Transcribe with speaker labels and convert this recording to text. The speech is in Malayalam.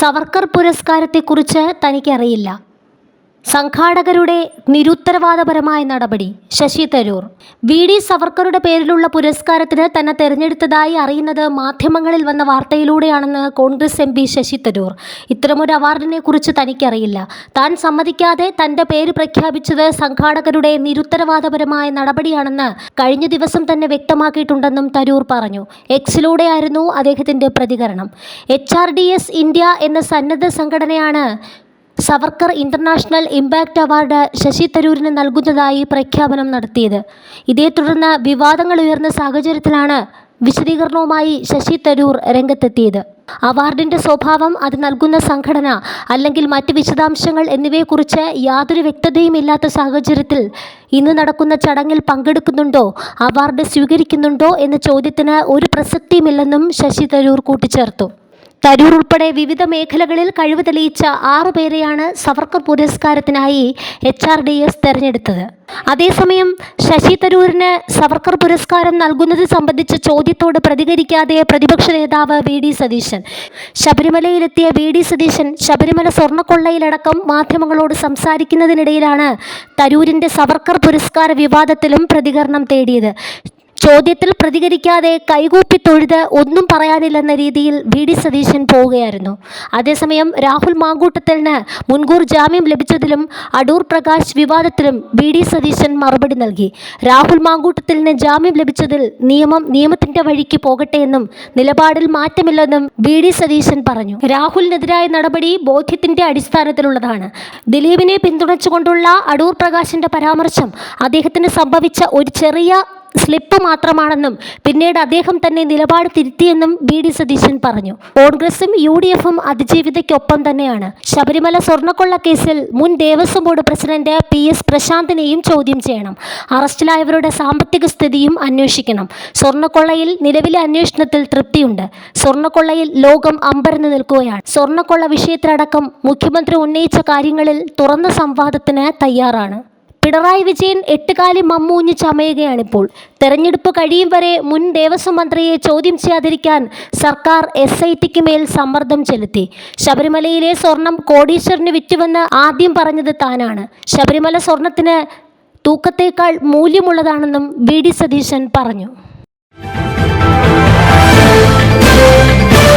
Speaker 1: സവർക്കർ പുരസ്കാരത്തെക്കുറിച്ച് തനിക്കറിയില്ല. സംഘാടകരുടെ നിരുത്തരവാദപരമായ നടപടി ശശി തരൂർ. വി. ഡി. സവർക്കറുടെ പേരിലുള്ള പുരസ്കാരത്തിന് തന്നെ തെരഞ്ഞെടുത്തതായി അറിയുന്നത് മാധ്യമങ്ങളിൽ വന്ന വാർത്തയിലൂടെയാണെന്ന് കോൺഗ്രസ് എം പി ശശി തരൂർ. ഇത്തരമൊരു അവാർഡിനെ കുറിച്ച് തനിക്കറിയില്ല. താൻ സമ്മതിക്കാതെ തന്റെ പേര് പ്രഖ്യാപിച്ചത് സംഘാടകരുടെ നിരുത്തരവാദപരമായ നടപടിയാണെന്ന് കഴിഞ്ഞ ദിവസം തന്നെ വ്യക്തമാക്കിയിട്ടുണ്ടെന്നും തരൂർ പറഞ്ഞു. എക്സിലൂടെയായിരുന്നു അദ്ദേഹത്തിന്റെ പ്രതികരണം. എച്ച്. ഇന്ത്യ എന്ന സന്നദ്ധ സംഘടനയാണ് Savarkar international impact award Shashi തരൂരിന് നൽകുന്നതായി പ്രഖ്യാപനം നടത്തിയത്. ഇതേ തുടർന്ന് വിവാദങ്ങൾ ഉയർന്ന സാഹചര്യത്തിലാണ് വിശദീകരണവുമായി ശശി തരൂർ രംഗത്തെത്തിയത്. അവാർഡിന്റെ സ്വഭാവം അത് നൽകുന്ന സംഘടന അല്ലെങ്കിൽ മറ്റ് വിശദാംശങ്ങൾ എന്നിവയെക്കുറിച്ച് യാതൊരു വ്യക്തതയും ഇല്ലാത്ത സാഹചര്യത്തിൽ ഇന്ന് നടക്കുന്ന ചടങ്ങിൽ പങ്കെടുക്കുന്നുണ്ടോ അവാർഡ് സ്വീകരിക്കുന്നുണ്ടോ എന്ന ചോദ്യത്തിന് ഒരു പ്രസക്തിയുമില്ലെന്നും ശശി തരൂർ കൂട്ടിച്ചേർത്തു. തരൂർ ഉൾപ്പെടെ വിവിധ മേഖലകളിൽ കഴിവ് തെളിയിച്ച ആറു പേരെയാണ് സവർക്കർ പുരസ്കാരത്തിനായി എച്ച് ആർ ഡി എസ് തെരഞ്ഞെടുത്തത്. അതേസമയം ശശി തരൂരിന് സവർക്കർ പുരസ്കാരം നൽകുന്നത് സംബന്ധിച്ച ചോദ്യത്തോട് പ്രതികരിക്കാതെ പ്രതിപക്ഷ നേതാവ് വി ഡി സതീശൻ ശബരിമലയിലെത്തിയ വി ഡി സതീശൻ ശബരിമല സ്വർണക്കൊള്ളയിലടക്കം മാധ്യമങ്ങളോട് സംസാരിക്കുന്നതിനിടയിലാണ് തരൂരിന്റെ സവർക്കർ പുരസ്കാര വിവാദത്തിലും പ്രതികരണം തേടിയത്. ചോദ്യത്തിൽ പ്രതികരിക്കാതെ കൈകൂപ്പി തൊഴുത് ഒന്നും പറയാനില്ലെന്ന രീതിയിൽ വി ഡി സതീശൻ പോവുകയായിരുന്നു. അതേസമയം രാഹുൽ മാങ്കൂട്ടത്തലിന് മുൻകൂർ ജാമ്യം ലഭിച്ചതിലും അടൂർ പ്രകാശ് വിവാദത്തിലും വി ഡി സതീശൻ മറുപടി നൽകി. രാഹുൽ മാങ്കൂട്ടത്തലിന് ജാമ്യം ലഭിച്ചതിൽ നിയമം നിയമത്തിന്റെ വഴിക്ക് പോകട്ടെ എന്നും നിലപാടിൽ മാറ്റമില്ലെന്നും വി ഡി സതീശൻ പറഞ്ഞു. രാഹുലിനെതിരായ നടപടി ബോധ്യത്തിന്റെ അടിസ്ഥാനത്തിലുള്ളതാണ്. ദിലീപിനെ പിന്തുണച്ചുകൊണ്ടുള്ള അടൂർ പ്രകാശിന്റെ പരാമർശം അദ്ദേഹത്തിന് സംഭവിച്ച ഒരു ചെറിയ സ്ലിപ്പ് മാത്രമാണെന്നും പിന്നീട് അദ്ദേഹം തന്നെ നിലപാട് തിരുത്തിയെന്നും ബി ഡി സതീശൻ പറഞ്ഞു. കോൺഗ്രസും യു ഡി എഫും അതിജീവിതയ്ക്കൊപ്പം തന്നെയാണ്. ശബരിമല സ്വർണക്കൊള്ള കേസിൽ മുൻ Devaswom board president P S പ്രശാന്തിനെയും ചോദ്യം ചെയ്യണം. അറസ്റ്റിലായവരുടെ സാമ്പത്തിക സ്ഥിതിയും അന്വേഷിക്കണം. സ്വർണക്കൊള്ളയിൽ നിലവിലെ അന്വേഷണത്തിൽ തൃപ്തിയുണ്ട്. സ്വർണക്കൊള്ളയിൽ ലോകം അമ്പരന്ന് നിൽക്കുകയാണ്. സ്വർണക്കൊള്ള വിഷയത്തിലടക്കം മുഖ്യമന്ത്രി ഉന്നയിച്ച കാര്യങ്ങളിൽ തുറന്ന സംവാദത്തിന് തയ്യാറാണ്. പിണറായി വിജയൻ എട്ടുകാലി മമ്മൂഞ്ഞ് ചമയുകയാണിപ്പോൾ. തെരഞ്ഞെടുപ്പ് കഴിയും വരെ മുൻ ദേവസ്വം മന്ത്രിയെ ചോദ്യം ചെയ്യാതിരിക്കാൻ സർക്കാർ എസ് ഐ ടിക്ക് മേൽ സമ്മർദ്ദം ചെലുത്തി. ശബരിമലയിലെ സ്വർണം കോടീശ്വരന് വിറ്റുവെന്ന് ആദ്യം പറഞ്ഞത് താനാണ്. ശബരിമല സ്വർണത്തിന് തൂക്കത്തേക്കാൾ മൂല്യമുള്ളതാണെന്നും വി. ഡി. സതീശൻ പറഞ്ഞു.